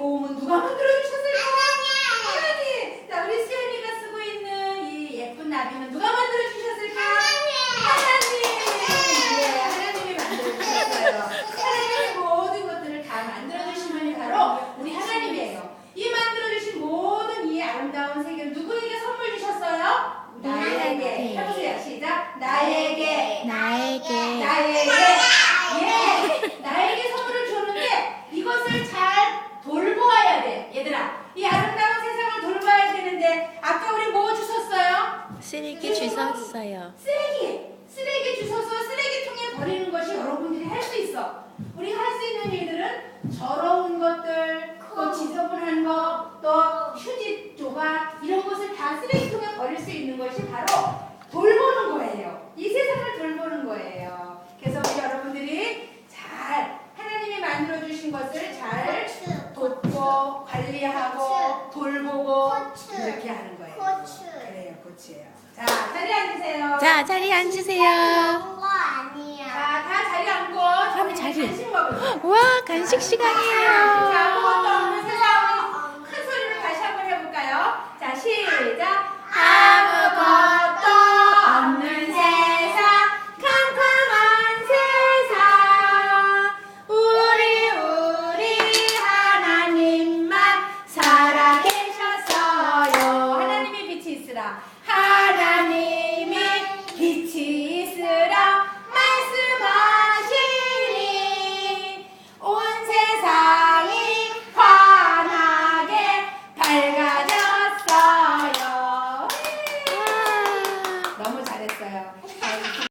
고음은 누가 만들어 주셨을까? 하나님. 자, 우리 수연이가 쓰고 있는 이 예쁜 나비는 누가 만들어 주셨을까? 하나님. 네, 하나님이 만들어 주셨어요. 하나님이 모든 것들을 다 만들어 주신 분이 바로 우리 하나님이에요. 이 만들어 주신 모든 이 아름다운 세계를 누구에게 선물 주셨어요? 나에게. 해보세요. 시작. 나에게. 나에게 나에게 예 나에게 선물을 줬는데 이것을 잘 돌보아야 돼 얘들아 이 아름다운 세상을 돌봐야 되는데 아까 우리 뭐 주셨어요? 쓰레기 주웠어요. 쓰레기. 쓰레기 주셔서 쓰레기통에 버리는 것이 여러분들이 할 수 있어. 우리 할 수 있는 일들은 더러운 것들 또 지저분한 것 또 휴지 조각 이런 것을 다 쓰레기통에 버릴 수 있는 것이 바로 돌보는 거예요. 이 세상을 돌보는 거예요. 그래서 우리 여러분들이 잘 하나님이 만들어 주신 것을 잘 돕고 관리하고 돌보고 이렇게 하는. 자 자리 앉으세요 자, 자리에 앉으세요. 거 아니야. 자, 다 자리 앉고 할머니 자리. 간식 먹으세요. 와, 간식 자, 시간이에요.